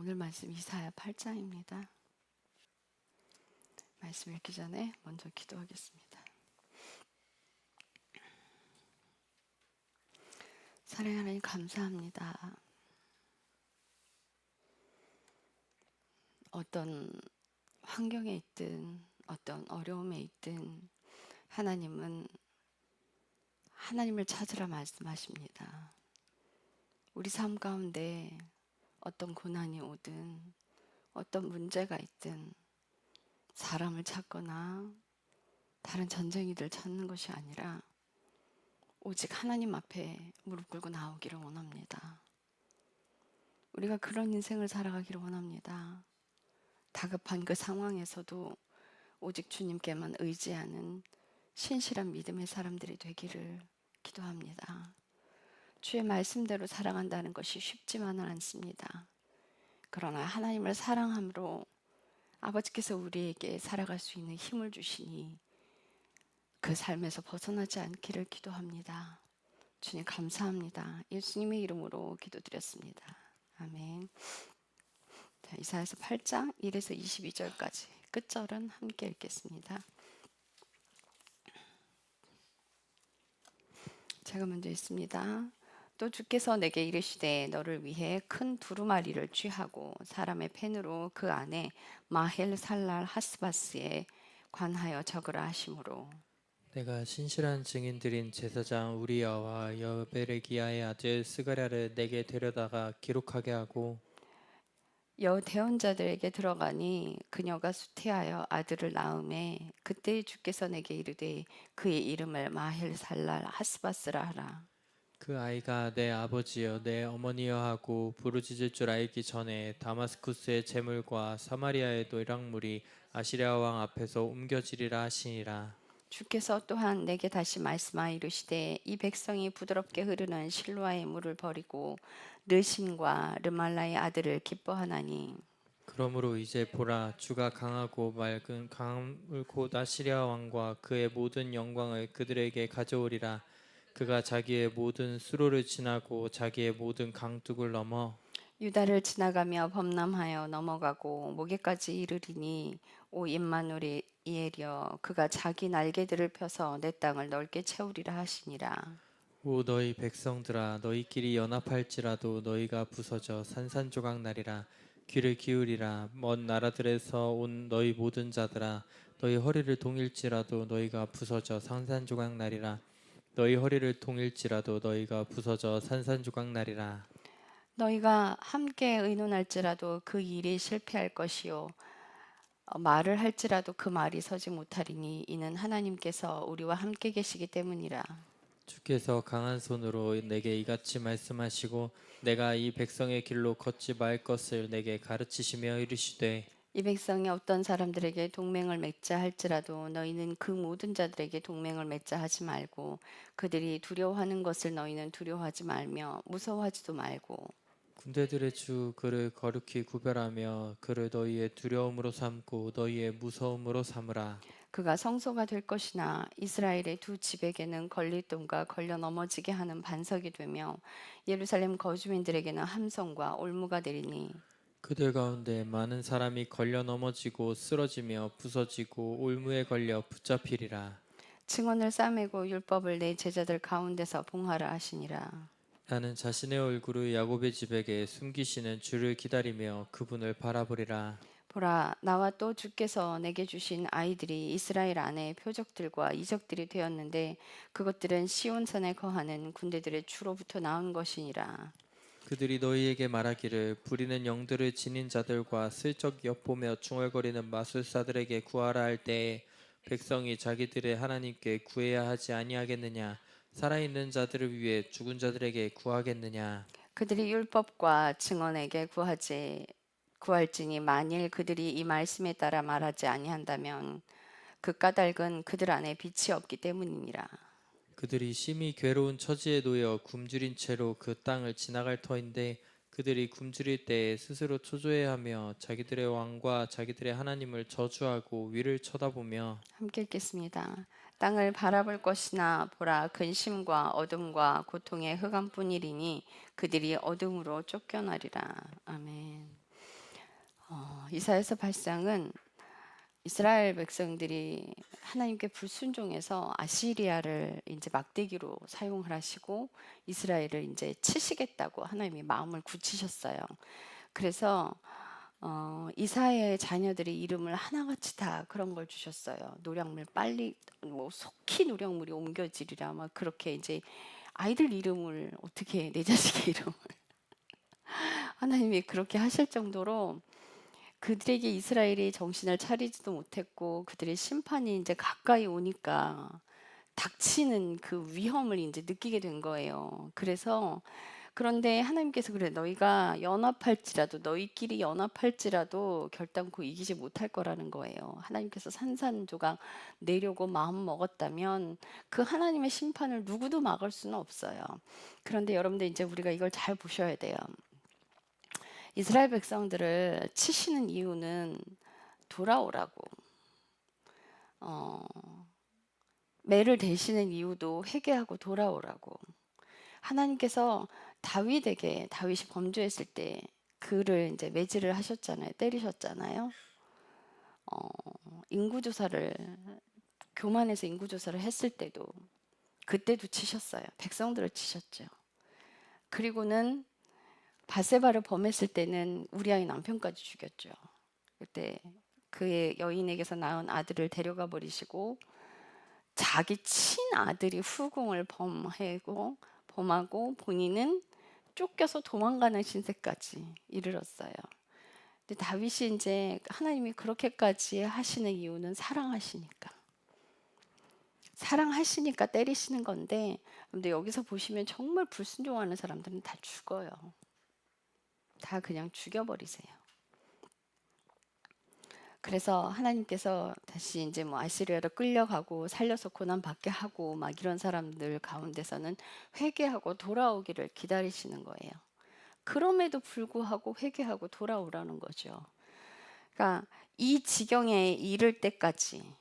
오늘 말씀 이사야 8장입니다. 말씀 읽기 전에 먼저 기도하겠습니다. 사랑하는 하나님 감사합니다. 어떤 환경에 있든 어떤 어려움에 있든 하나님은 하나님을 찾으라 말씀하십니다. 우리 삶 가운데 어떤 고난이 오든 어떤 문제가 있든 사람을 찾거나 다른 전쟁이들 찾는 것이 아니라 오직 하나님 앞에 무릎 꿇고 나오기를 원합니다. 우리가 그런 인생을 살아가기를 원합니다. 다급한 그 상황에서도 오직 주님께만 의지하는 신실한 믿음의 사람들이 되기를 기도합니다. 주의 말씀대로 살아간다는 것이 쉽지만은 않습니다. 그러나 하나님을 사랑함으로 아버지께서 우리에게 살아갈 수 있는 힘을 주시니 그 삶에서 벗어나지 않기를 기도합니다. 주님 감사합니다. 예수님의 이름으로 기도드렸습니다. 아멘. 자, 이사야서 8장 1에서 22절까지 끝절은 함께 읽겠습니다. 제가 먼저 읽습니다. 또 주께서 내게 이르시되 너를 위해 큰 두루마리를 쥐하고 사람의 펜으로 그 안에 마헬 살랄 하스바스에 관하여 적으라 하심으로. 내가 신실한 증인들인 제사장 우리야와 여베레기야의 아들 스가랴를 내게 데려다가 기록하게 하고 여 대원자들에게 들어가니 그녀가 수태하여 아들을 낳음에 그때 주께서 내게 이르되 그의 이름을 마헬 살랄 하스바스라 하라 그 아이가 내 아버지여 내 어머니여 하고 부르짖을 줄 알기 전에 다마스쿠스의 재물과 사마리아의 노랑물이 아시리아 왕 앞에서 옮겨지리라 하시니라. 주께서 또한 내게 다시 말씀하여 이르시되 이 백성이 부드럽게 흐르는 실로아의 물을 버리고 르신과 르말라의 아들을 기뻐하나니. 그러므로 이제 보라 주가 강하고 맑은 강함을 곧 아시리아 왕과 그의 모든 영광을 그들에게 가져오리라 그가 자기의 모든 수로를 지나고 자기의 모든 강둑을 넘어 유다를 지나가며 범람하여 넘어가고 목에까지 이르리니 오 임마누리 이에려 그가 자기 날개들을 펴서 내 땅을 넓게 채우리라 하시니라. 오 너희 백성들아 너희끼리 연합할지라도 너희가 부서져 산산조각 나리라 귀를 기울이라. 먼 나라들에서 온 너희 모든 자들아 너희 허리를 동일지라도 너희가 부서져 산산조각 나리라 너희 허리를 동일지라도 너희가 부서져 산산조각 나리라. 너희가 함께 의논할지라도 그 일이 실패할 것이요. 어, 말을 할지라도 그 말이 서지 못하리니 이는 하나님께서 우리와 함께 계시기 때문이라. 주께서 강한 손으로 내게 이같이 말씀하시고 내가 이 백성의 길로 걷지 말 것을 내게 가르치시며 이르시되 이 백성이 어떤 사람들에게 동맹을 맺자 할지라도 너희는 그 모든 자들에게 동맹을 맺자 하지 말고 그들이 두려워하는 것을 너희는 두려워하지 말며 무서워하지도 말고. 군대들의 주 그를 거룩히 구별하며 그를 너희의 두려움으로 삼고 너희의 무서움으로 삼으라. 그가 성소가 될 것이나 이스라엘의 두 집에게는 걸릴돈과 걸려 넘어지게 하는 반석이 되며 예루살렘 거주민들에게는 함성과 올무가 되리니 그들 가운데 많은 사람이 걸려 넘어지고 쓰러지며 부서지고 올무에 걸려 붙잡히리라. 증언을 싸매고 율법을 내 제자들 가운데서 봉하라 하시니라. 나는 자신의 얼굴을 야곱의 집에게 숨기시는 주를 기다리며 그분을 바라보리라. 보라 나와 또 주께서 내게 주신 아이들이 이스라엘 안에 표적들과 이적들이 되었는데 그것들은 시온산에 거하는 군대들의 주로부터 나온 것이니라 그들이 너희에게 말하기를 부리는 영들을 지닌 자들과 슬쩍 엿보며 중얼거리는 마술사들에게 구하라 할 때에 백성이 자기들의 하나님께 구해야 하지 아니하겠느냐? 살아있는 자들을 위해 죽은 자들에게 구하겠느냐? 그들이 율법과 증언에게 구하지 구할지니 만일 그들이 이 말씀에 따라 말하지 아니한다면 그 까닭은 그들 안에 빛이 없기 때문이니라 그들이 심히 괴로운 처지에 놓여 굶주린 채로 그 땅을 지나갈 터인데 그들이 굶주릴 때에 스스로 초조해하며 자기들의 왕과 자기들의 하나님을 저주하고 위를 쳐다보며 함께 읽겠습니다. 땅을 바라볼 것이나 보라 근심과 어둠과 고통의 흑암뿐이리니 그들이 어둠으로 쫓겨나리라. 아멘. 이사야서 발상은 이스라엘 백성들이 하나님께 불순종해서 아시리아를 이제 막대기로 사용을 하시고 이스라엘을 이제 치시겠다고 하나님이 마음을 굳히셨어요. 그래서 어, 이사야의 자녀들의 이름을 하나같이 다 그런 걸 주셨어요. 노량물 빨리 뭐 속히 노량물이 옮겨지리라 막 그렇게 이제 아이들 이름을 어떻게 내 자식의 이름을 하나님이 그렇게 하실 정도로 그들에게 이스라엘이 정신을 차리지도 못했고 그들의 심판이 이제 가까이 오니까 닥치는 그 위험을 이제 느끼게 된 거예요. 그래서 그런데 하나님께서 그래 너희가 연합할지라도 너희끼리 연합할지라도 결단코 이기지 못할 거라는 거예요. 하나님께서 산산조각 내려고 마음 먹었다면 그 하나님의 심판을 누구도 막을 수는 없어요. 그런데 여러분들 이제 우리가 이걸 잘 보셔야 돼요. 이스라엘 백성들을 치시는 이유는 돌아오라고. 어, 매를 대시는 이유도 회개하고 돌아오라고. 하나님께서 다윗에게 다윗이 범죄했을 때 그를 이제 매질을 하셨잖아요. 때리셨잖아요. 어, 인구 조사를 교만해서 인구 조사를 했을 때도 그때도 치셨어요. 백성들을 치셨죠. 그리고는 바세바를 범했을 때는 우리아의 남편까지 죽였죠. 그때 그의 여인에게서 낳은 아들을 데려가 버리시고 자기 친아들이 후궁을 범하고 범하고 본인은 쫓겨서 도망가는 신세까지 이르렀어요. 근데 다윗이 이제 하나님이 그렇게까지 하시는 이유는 사랑하시니까. 사랑하시니까 때리시는 건데, 근데 여기서 보시면 정말 불순종하는 사람들은 다 죽어요. 다 그냥 죽여버리세요. 그래서 하나님께서 다시 이제 뭐 아시리아로 끌려가고 살려서 고난 받게 하고 막 이런 사람들 가운데서는 회개하고 돌아오기를 기다리시는 거예요. 그럼에도 불구하고 회개하고 돌아오라는 거죠. 그러니까 이 지경에 이를 때까지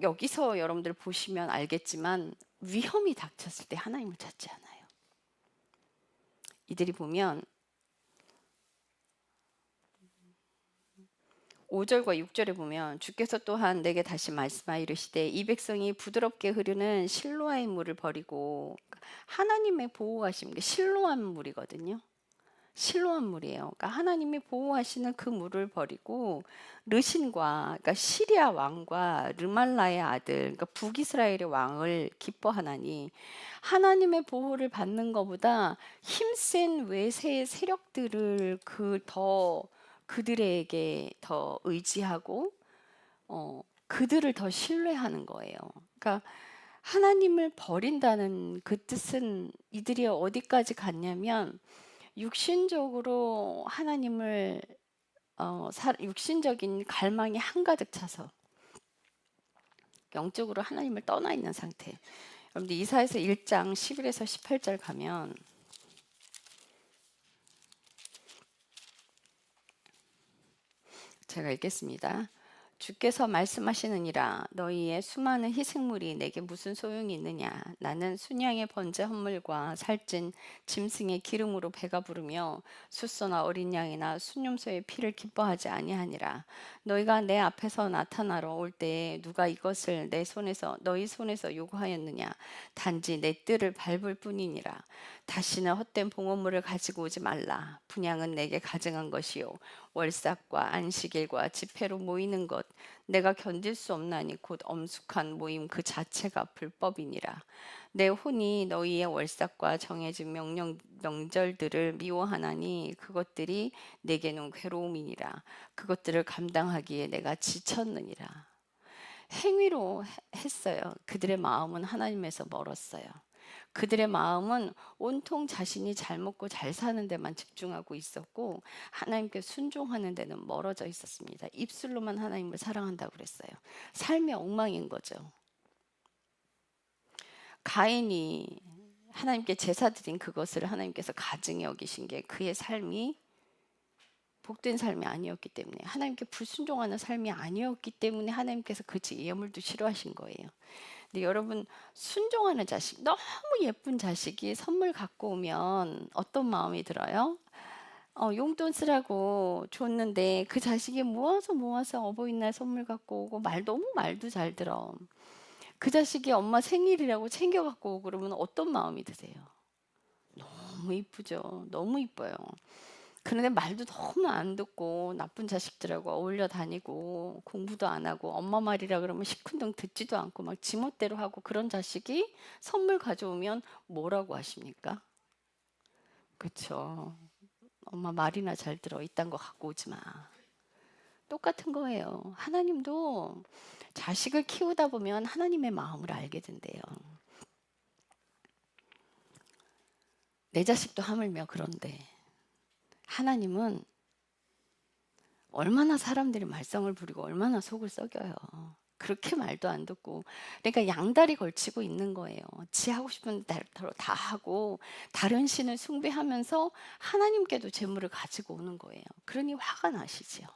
여기서 여러분들 보시면 알겠지만 위험이 닥쳤을 때 하나님을 찾지 않아요. 이들이 보면 5절과 6절에 보면 주께서 또한 내게 다시 말씀하여 이르시되 이 백성이 부드럽게 흐르는 실로아의 물을 버리고 하나님의 보호하심 게 실로한 물이거든요. 실로한 물이에요. 그러니까 하나님이 보호하시는 그 물을 버리고 르신과 그러니까 시리아 왕과 르말라의 아들 그러니까 북이스라엘의 왕을 기뻐하나니 하나님의 보호를 받는 것보다 힘센 외세의 세력들을 그더 그들에게 더 의지하고 어, 그들을 더 신뢰하는 거예요. 그러니까 하나님을 버린다는 그 뜻은 이들이 어디까지 갔냐면 육신적으로 하나님을 어, 사, 육신적인 갈망이 한가득 차서 영적으로 하나님을 떠나 있는 상태. 여러분들 이사에서 1장 11에서 18절 가면 제가 읽겠습니다. 주께서 말씀하시느니라. 너희의 수많은 희생물이 내게 무슨 소용이 있느냐? 나는 순양의 번제 헌물과 살찐 짐승의 기름으로 배가 부르며 숫소나 어린 양이나 순념소의 피를 기뻐하지 아니하니라. 너희가 내 앞에서 나타나러 올 때에 누가 이것을 내 손에서 너희 손에서 요구하였느냐? 단지 내 뜰을 밟을 뿐이니라. 다시는 헛된 봉헌물을 가지고 오지 말라. 분양은 내게 가증한 것이요 월삭과 안식일과 집회로 모이는 것 내가 견딜 수 없나니 곧 엄숙한 모임 그 자체가 불법이니라. 내 혼이 너희의 월삭과 정해진 명령 명절들을 미워하나니 그것들이 내게는 괴로움이니라. 그것들을 감당하기에 내가 지쳤느니라. 행위로 했어요. 그들의 마음은 하나님에서 멀었어요 그들의 마음은 온통 자신이 잘 먹고 잘 사는 데만 집중하고 있었고 하나님께 순종하는 데는 멀어져 있었습니다. 입술로만 하나님을 사랑한다고 그랬어요. 삶의 엉망인 거죠. 가인이 하나님께 제사 드린 그것을 하나님께서 가증히 여기신 게 그의 삶이 복된 삶이 아니었기 때문에 하나님께 불순종하는 삶이 아니었기 때문에 하나님께서 그 예물도 싫어하신 거예요. 근데 여러분 순종하는 자식 너무 예쁜 자식이 선물 갖고 오면 어떤 마음이 들어요? 어, 용돈 쓰라고 줬는데 그 자식이 모아서 모아서 어버이날 선물 갖고 오고 말 너무 말도 잘 들어. 그 자식이 엄마 생일이라고 챙겨 갖고 오고 그러면 어떤 마음이 드세요? 너무 이쁘죠. 너무 이뻐요. 그런데 말도 너무 안 듣고 나쁜 자식들하고 어울려 다니고 공부도 안 하고 엄마 말이라 그러면 시큰둥 듣지도 않고 막 지멋대로 하고 그런 자식이 선물 가져오면 뭐라고 하십니까? 그쵸. 엄마 말이나 잘 들어. 이딴 거 갖고 오지 마. 똑같은 거예요. 하나님도 자식을 키우다 보면 하나님의 마음을 알게 된대요. 내 자식도 하물며 그런데 하나님은 얼마나 사람들이 말썽을 부리고 얼마나 속을 썩여요. 그렇게 말도 안 듣고 그러니까 양다리 걸치고 있는 거예요. 지 하고 싶은 대로 다 하고 다른 신을 숭배하면서 하나님께도 재물을 가지고 오는 거예요. 그러니 화가 나시지요.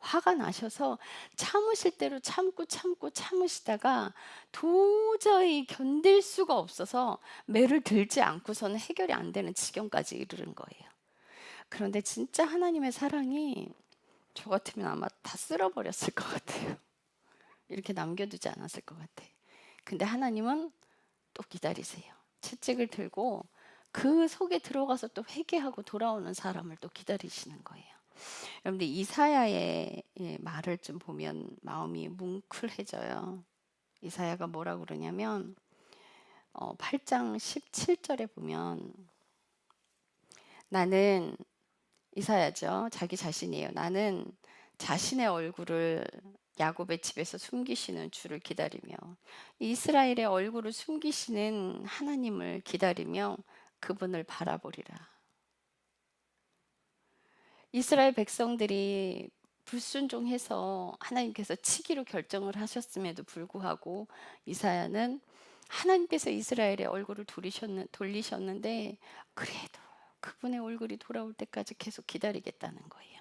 화가 나셔서 참으실 대로 참고 참고 참으시다가 도저히 견딜 수가 없어서 매를 들지 않고서는 해결이 안 되는 지경까지 이르는 거예요. 그런데 진짜 하나님의 사랑이 저 같으면 아마 다 쓸어버렸을 것 같아요. 이렇게 남겨두지 않았을 것 같아. 근데 하나님은 또 기다리세요. 채찍을 들고 그 속에 들어가서 또 회개하고 돌아오는 사람을 또 기다리시는 거예요. 여러분들 이사야의 예, 말을 좀 보면 마음이 뭉클해져요. 이사야가 뭐라 그러냐면 어, 8장 17절에 보면 나는 이사야죠. 자기 자신이에요. 나는 자신의 얼굴을 야곱의 집에서 숨기시는 주를 기다리며 이스라엘의 얼굴을 숨기시는 하나님을 기다리며 그분을 바라보리라. 이스라엘 백성들이 불순종해서 하나님께서 치기로 결정을 하셨음에도 불구하고 이사야는 하나님께서 이스라엘의 얼굴을 돌리셨는, 돌리셨는데 그래도 그분의 얼굴이 돌아올 때까지 계속 기다리겠다는 거예요.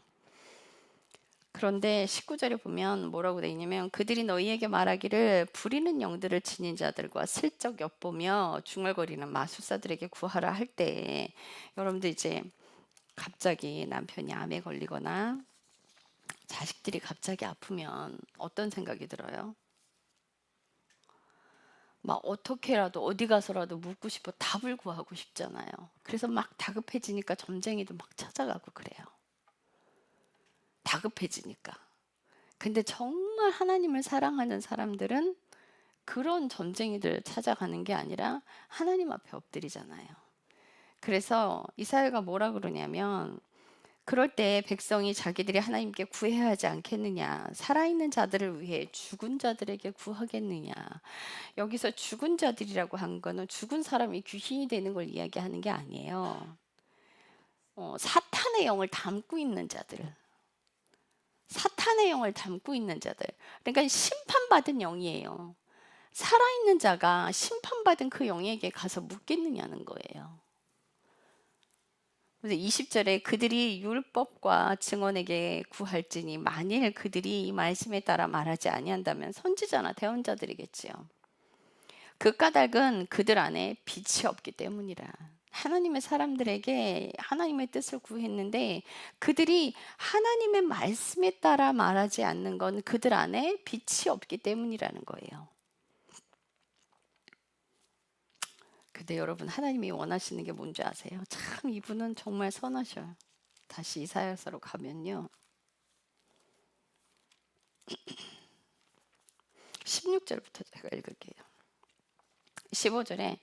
그런데 19절에 보면 뭐라고 돼 있냐면 그들이 너희에게 말하기를 부리는 영들을 지닌 자들과 슬쩍 엿보며 중얼거리는 마술사들에게 구하라 할 때 여러분들 이제 갑자기 남편이 암에 걸리거나 자식들이 갑자기 아프면 어떤 생각이 들어요? 막 어떻게라도 어디 가서라도 묻고 싶어 답을 구하고 싶잖아요. 그래서 막 다급해지니까 점쟁이도 막 찾아가고 그래요. 다급해지니까. 근데 정말 하나님을 사랑하는 사람들은 그런 점쟁이들 찾아가는 게 아니라 하나님 앞에 엎드리잖아요. 그래서 이사야가 뭐라 그러냐면 그럴 때 백성이 자기들이 하나님께 구해야 하지 않겠느냐. 살아있는 자들을 위해 죽은 자들에게 구하겠느냐. 여기서 죽은 자들이라고 한 거는 죽은 사람이 귀신이 되는 걸 이야기하는 게 아니에요. 어, 사탄의 영을 담고 있는 자들. 사탄의 영을 담고 있는 자들. 그러니까 심판받은 영이에요. 살아있는 자가 심판받은 그 영에게 가서 묻겠느냐는 거예요. 그래서 20절에 그들이 율법과 증언에게 구할지니 만일 그들이 이 말씀에 따라 말하지 아니한다면 선지자나 대언자들이겠지요. 그 까닭은 그들 안에 빛이 없기 때문이라. 하나님의 사람들에게 하나님의 뜻을 구했는데 그들이 하나님의 말씀에 따라 말하지 않는 건 그들 안에 빛이 없기 때문이라는 거예요. 근데 여러분 하나님이 원하시는 게 뭔지 아세요? 참 이분은 정말 선하셔요. 다시 이사야서로 가면요. 16절부터 제가 읽을게요. 15절에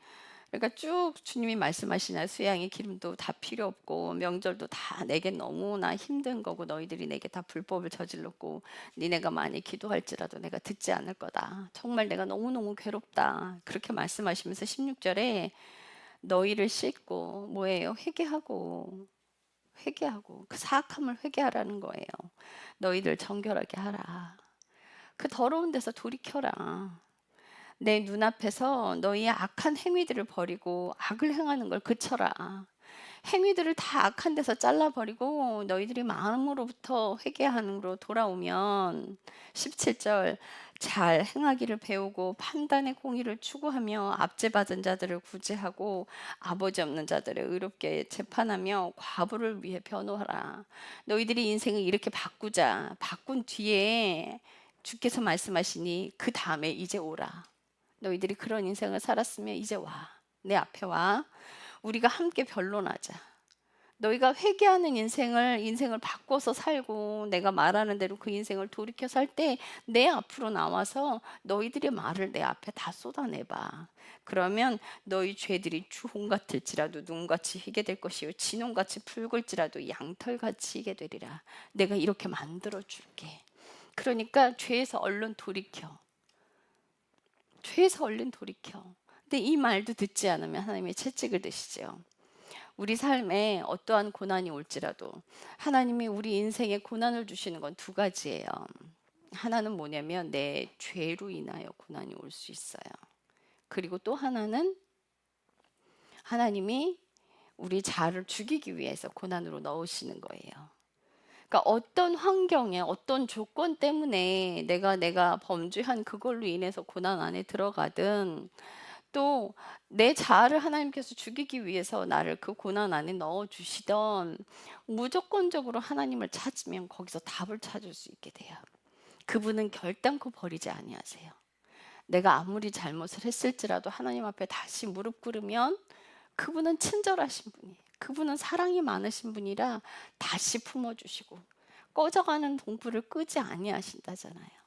그러니까 쭉 주님이 말씀하시나 수양의 기름도 다 필요 없고 명절도 다 내게 너무나 힘든 거고 너희들이 내게 다 불법을 저질렀고 니네가 많이 기도할지라도 내가 듣지 않을 거다. 정말 내가 너무너무 괴롭다. 그렇게 말씀하시면서 16절에 너희를 씻고 뭐예요? 회개하고 회개하고 그 사악함을 회개하라는 거예요. 너희들 정결하게 하라. 그 더러운 데서 돌이켜라. 내 눈앞에서 너희의 악한 행위들을 버리고 악을 행하는 걸 그쳐라. 행위들을 다 악한 데서 잘라버리고 너희들이 마음으로부터 회개하는으로 돌아오면 17절 잘 행하기를 배우고 판단의 공의를 추구하며 압제받은 자들을 구제하고 아버지 없는 자들을 의롭게 재판하며 과부를 위해 변호하라. 너희들이 인생을 이렇게 바꾸자. 바꾼 뒤에 주께서 말씀하시니 그 다음에 이제 오라. 너희들이 그런 인생을 살았으면 이제 와. 내 앞에 와. 우리가 함께 변론하자. 너희가 회개하는 인생을 인생을 바꿔서 살고 내가 말하는 대로 그 인생을 돌이켜 살 때 내 앞으로 나와서 너희들의 말을 내 앞에 다 쏟아내 봐. 그러면 너희 죄들이 주홍 같을지라도 눈같이 희게 될 것이요 진홍같이 붉을지라도 양털같이 희게 되리라. 내가 이렇게 만들어 줄게. 그러니까 죄에서 얼른 돌이켜. 죄에서 얼른 돌이켜. 근데 이 말도 듣지 않으면 하나님의 채찍을 드시죠. 우리 삶에 어떠한 고난이 올지라도 하나님이 우리 인생에 고난을 주시는 건 두 가지예요. 하나는 뭐냐면 내 죄로 인하여 고난이 올 수 있어요. 그리고 또 하나는 하나님이 우리 자를 죽이기 위해서 고난으로 넣으시는 거예요. 그러니까 어떤 환경에 어떤 조건 때문에 내가 내가 범죄한 그걸로 인해서 고난 안에 들어가든 또 내 자아를 하나님께서 죽이기 위해서 나를 그 고난 안에 넣어 주시던 무조건적으로 하나님을 찾으면 거기서 답을 찾을 수 있게 돼요. 그분은 결단코 버리지 아니하세요. 내가 아무리 잘못을 했을지라도 하나님 앞에 다시 무릎 꿇으면 그분은 친절하신 분이에요. 그분은 사랑이 많으신 분이라 다시 품어주시고 꺼져가는 동불을 끄지 아니하신다잖아요.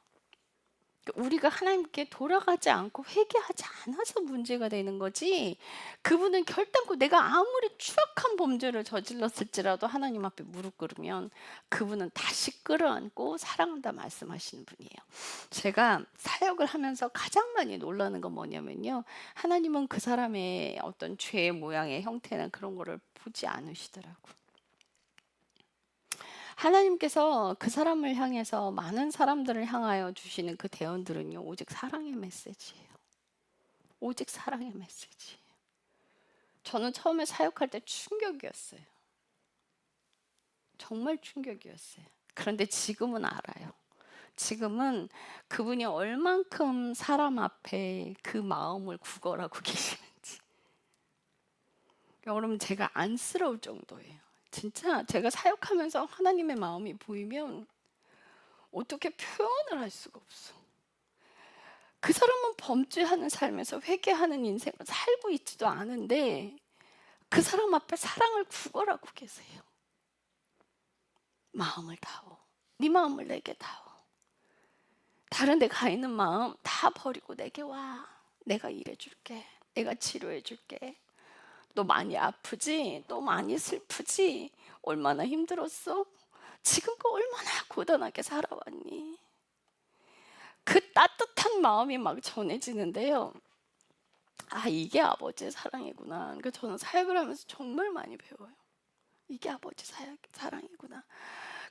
그러니까 우리가 하나님께 돌아가지 않고 회개하지 않아서 문제가 되는 거지. 그분은 결단코 내가 아무리 추악한 범죄를 저질렀을지라도 하나님 앞에 무릎 꿇으면 그분은 다시 끌어안고 사랑한다 말씀하시는 분이에요. 제가 사역을 하면서 가장 많이 놀라는 건 뭐냐면요. 하나님은 그 사람의 어떤 죄의 모양의 형태나 그런 거를 보지 않으시더라고. 하나님께서 그 사람을 향해서 많은 사람들을 향하여 주시는 그 대언들은요, 오직 사랑의 메시지예요. 오직 사랑의 메시지예요. 저는 처음에 사역할 때 충격이었어요. 정말 충격이었어요. 그런데 지금은 알아요. 지금은 그분이 얼만큼 사람 앞에 그 마음을 구걸하고 계시는지. 여러분, 제가 안쓰러울 정도예요. 진짜 제가 사역하면서 하나님의 마음이 보이면 어떻게 표현을 할 수가 없어. 그 사람은 범죄하는 삶에서 회개하는 인생을 살고 있지도 않은데 그 사람 앞에 사랑을 구걸하고 계세요. 마음을 다오. 네 마음을 내게 다오. 다른 데 가 있는 마음 다 버리고 내게 와. 내가 일해줄게. 내가 치료해줄게. 너 많이 아프지? 너 많이 슬프지? 얼마나 힘들었어? 지금껏 얼마나 고단하게 살아왔니? 그 따뜻한 마음이 막 전해지는데요. 아, 이게 아버지의 사랑이구나. 그러니까 저는 사역을 하면서 정말 많이 배워요. 이게 아버지 사역, 사랑이구나.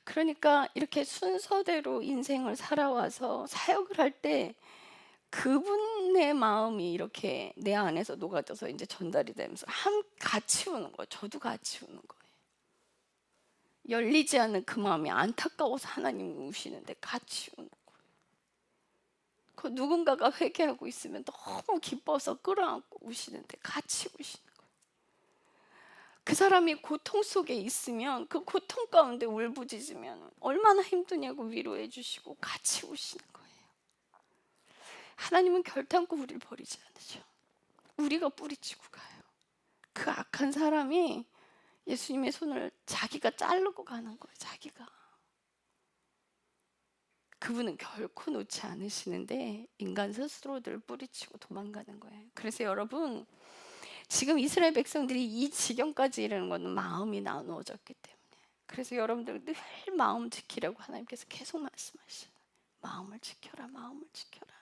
그러니까 이렇게 순서대로 인생을 살아와서 사역을 할 때 그분의 마음이 이렇게 내 안에서 녹아져서 이제 전달이 되면서 한 같이 우는 거예요. 저도 같이 우는 거예요. 열리지 않는 그 마음이 안타까워서 하나님 우시는데 같이 우는 거예요. 그 누군가가 회개하고 있으면 너무 기뻐서 끌어안고 우시는데 같이 우시는 거예요. 그 사람이 고통 속에 있으면 그 고통 가운데 울부짖으면 얼마나 힘드냐고 위로해 주시고 같이 우시는 거예요. 하나님은 결단코 우리를 버리지 않으셔. 우리가 뿌리치고 가요. 그 악한 사람이 예수님의 손을 자기가 자르고 가는 거예요. 자기가. 그분은 결코 놓지 않으시는데 인간 스스로들 뿌리치고 도망가는 거예요. 그래서 여러분 지금 이스라엘 백성들이 이 지경까지 이르는 것은 마음이 나누어졌기 때문에 그래서 여러분들 늘 마음 지키라고 하나님께서 계속 말씀하시는 마음을 지켜라 마음을 지켜라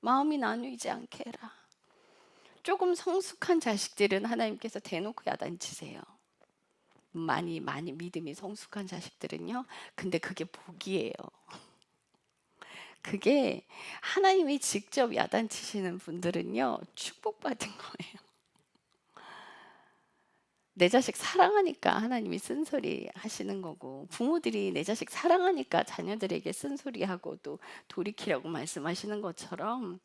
마음이 나누이지 않게 해라. 조금 성숙한 자식들은 하나님께서 대놓고 야단치세요. 많이 많이 믿음이 성숙한 자식들은요 근데 그게 복이에요. 그게 하나님이 직접 야단치시는 분들은요 축복받은 거예요 내 자식 사랑하니까 하나님이 쓴소리 하시는 거고 부모들이 내 자식 사랑하니까 자녀들에게 쓴소리 하고 또 돌이키라고 말씀하시는 것처럼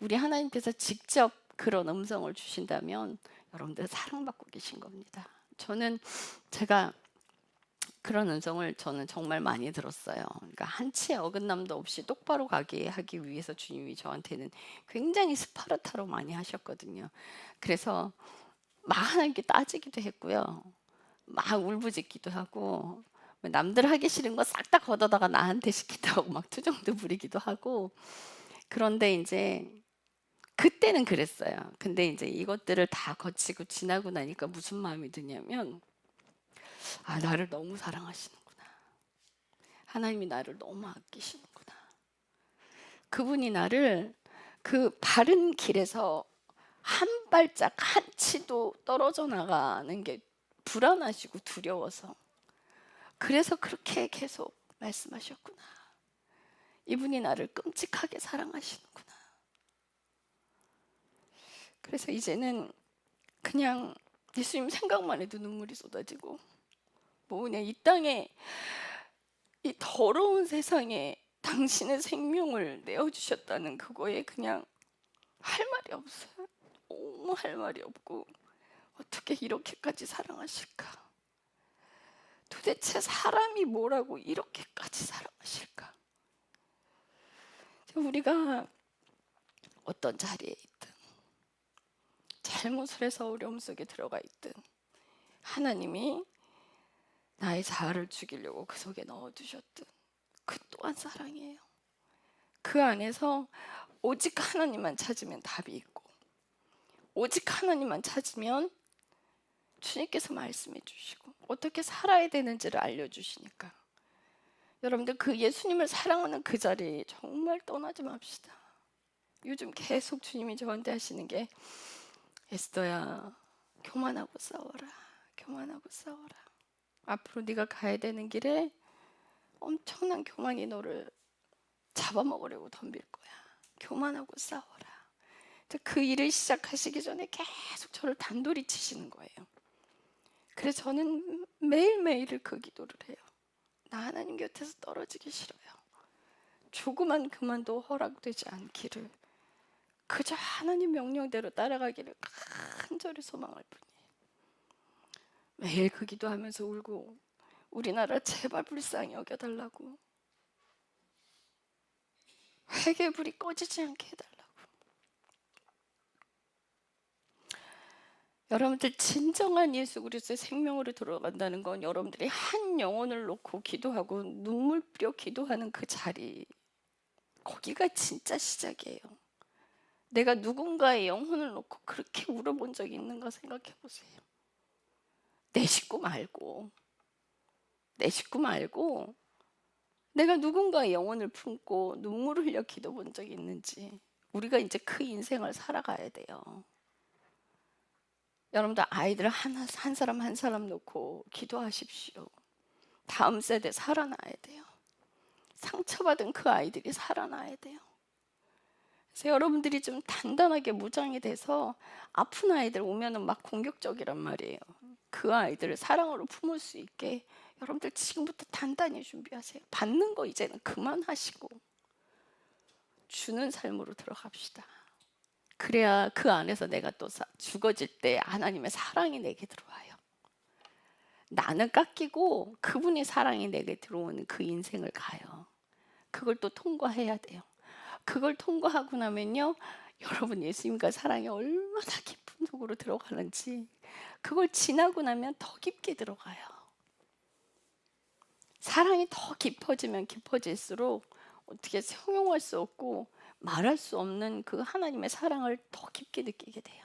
우리 하나님께서 직접 그런 음성을 주신다면 여러분들 사랑받고 계신 겁니다. 저는 제가 그런 음성을 저는 정말 많이 들었어요. 그러니까 한치의 어긋남도 없이 똑바로 가게 하기 위해서 주님이 저한테는 굉장히 스파르타로 많이 하셨거든요. 그래서 막 하나님께 따지기도 했고요. 막 울부짖기도 하고 남들 하기 싫은 거 싹 다 걷어다가 나한테 시킨다고 막 투정도 부리기도 하고 그런데 이제 그때는 그랬어요. 근데 이제 이것들을 다 거치고 지나고 나니까 무슨 마음이 드냐면 아 나를 너무 사랑하시는구나. 하나님이 나를 너무 아끼시는구나. 그분이 나를 그 바른 길에서 한 발짝 한 치도 떨어져 나가는 게 불안하시고 두려워서 그래서 그렇게 계속 말씀하셨구나. 이분이 나를 끔찍하게 사랑하시는구나. 그래서 이제는 그냥 예수님 생각만 해도 눈물이 쏟아지고 뭐 그냥 이 땅에 이 더러운 세상에 당신의 생명을 내어 주셨다는 그거에 그냥 할 말이 없어요. 너무 할 말이 없고 어떻게 이렇게까지 사랑하실까? 도대체 사람이 뭐라고 이렇게까지 사랑하실까? 우리가 어떤 자리에 있든 잘못을 해서 어려움 속에 들어가 있든 하나님이 나의 자아를 죽이려고 그 속에 넣어두셨든 그 또한 사랑이에요. 그 안에서 오직 하나님만 찾으면 답이 있고 오직 하나님만 찾으면 주님께서 말씀해 주시고 어떻게 살아야 되는지를 알려주시니까. 여러분들 그 예수님을 사랑하는 그 자리 정말 떠나지 맙시다. 요즘 계속 주님이 저한테 하시는 게 에스더야 교만하고 싸워라 교만하고 싸워라. 앞으로 네가 가야 되는 길에 엄청난 교만이 너를 잡아먹으려고 덤빌 거야. 교만하고 싸워라 그 일을 시작하시기 전에 계속 저를 단돌이 치시는 거예요. 그래서 저는 매일매일을 그 기도를 해요. 나 하나님 곁에서 떨어지기 싫어요. 조그만 그만도 허락되지 않기를. 그저 하나님 명령대로 따라가기를 간절히 소망할 뿐이에요. 매일 그 기도하면서 울고 우리나라 제발 불쌍히 여겨달라고. 회개 불이 꺼지지 않게 해달라고 여러분들 진정한 예수 그리스도의 생명으로 들어간다는 건 여러분들이 한 영혼을 놓고 기도하고 눈물 뿌려 기도하는 그 자리 거기가 진짜 시작이에요. 내가 누군가의 영혼을 놓고 그렇게 울어본 적이 있는가 생각해 보세요. 내 식구 말고, 내 식구 말고, 내가 누군가의 영혼을 품고 눈물을 흘려 기도 본 적이 있는지, 우리가 이제 그 인생을 살아가야 돼요. 여러분들 아이들 한, 한 사람 한 사람 놓고 기도하십시오. 다음 세대 살아나야 돼요. 상처받은 그 아이들이 살아나야 돼요. 그래서 여러분들이 좀 단단하게 무장이 돼서 아픈 아이들 오면은 막 공격적이란 말이에요. 그 아이들을 사랑으로 품을 수 있게 여러분들 지금부터 단단히 준비하세요. 받는 거 이제는 그만하시고 주는 삶으로 들어갑시다. 그래야 그 안에서 내가 또 죽어질 때 하나님의 사랑이 내게 들어와요. 나는 깎이고 그분의 사랑이 내게 들어오는 그 인생을 가요. 그걸 또 통과해야 돼요. 그걸 통과하고 나면요. 여러분 예수님과 사랑이 얼마나 깊은 속으로 들어가는지 그걸 지나고 나면 더 깊게 들어가요. 사랑이 더 깊어지면 깊어질수록 어떻게 형용할 수 없고 말할 수 없는 그 하나님의 사랑을 더 깊게 느끼게 돼요.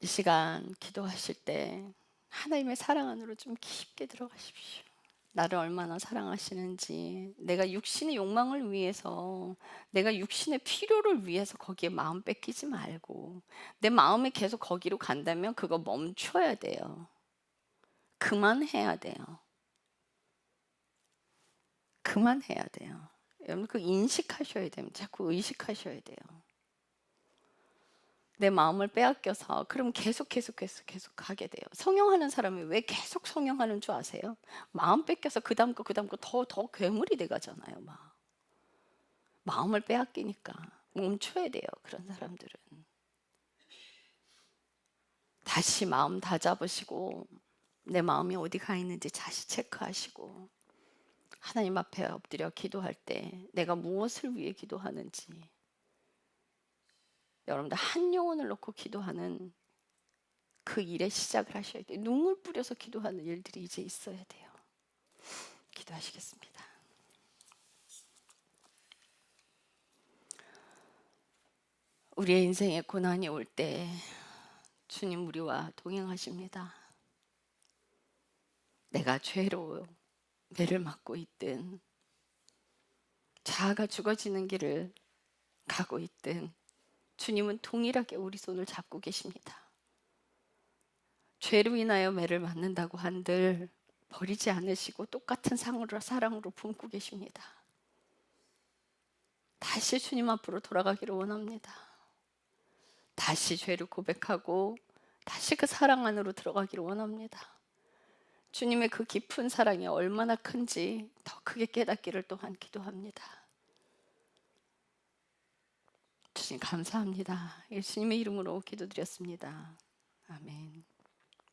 이 시간 기도하실 때 하나님의 사랑 안으로 좀 깊게 들어가십시오. 나를 얼마나 사랑하시는지, 내가 육신의 욕망을 위해서, 내가 육신의 필요를 위해서 거기에 마음 뺏기지 말고, 내 마음이 계속 거기로 간다면 그거 멈춰야 돼요. 그만해야 돼요. 그만해야 돼요. 여러분 그 인식하셔야 됩니다. 자꾸 의식하셔야 돼요. 내 마음을 빼앗겨서 그럼 계속 계속 계속 계속 가게 돼요. 성형하는 사람이 왜 계속 성형하는 줄 아세요? 마음 뺏겨서 그 다음 거그 다음 거더더 괴물이 돼 가잖아요, 막. 마음을 빼앗기니까 멈춰야 돼요. 그런 사람들은. 다시 마음 다 잡으시고 내 마음이 어디 가 있는지 다시 체크하시고 하나님 앞에 엎드려 기도할 때 내가 무엇을 위해 기도하는지 여러분들 한 영혼을 놓고 기도하는 그 일의 시작을 하셔야 돼요. 눈물 뿌려서 기도하는 일들이 이제 있어야 돼요. 기도하시겠습니다. 우리의 인생에 고난이 올 때 주님 우리와 동행하십니다. 내가 죄로 매를 맞고 있든 자아가 죽어지는 길을 가고 있든 주님은 동일하게 우리 손을 잡고 계십니다. 죄로 인하여 매를 맞는다고 한들 버리지 않으시고 똑같은 상으로 사랑으로 품고 계십니다. 다시 주님 앞으로 돌아가기를 원합니다. 다시 죄를 고백하고 다시 그 사랑 안으로 들어가기를 원합니다. 주님의 그 깊은 사랑이 얼마나 큰지 더 크게 깨닫기를 또한 기도합니다. 주님 감사합니다. 예수님의 이름으로 기도드렸습니다. 아멘.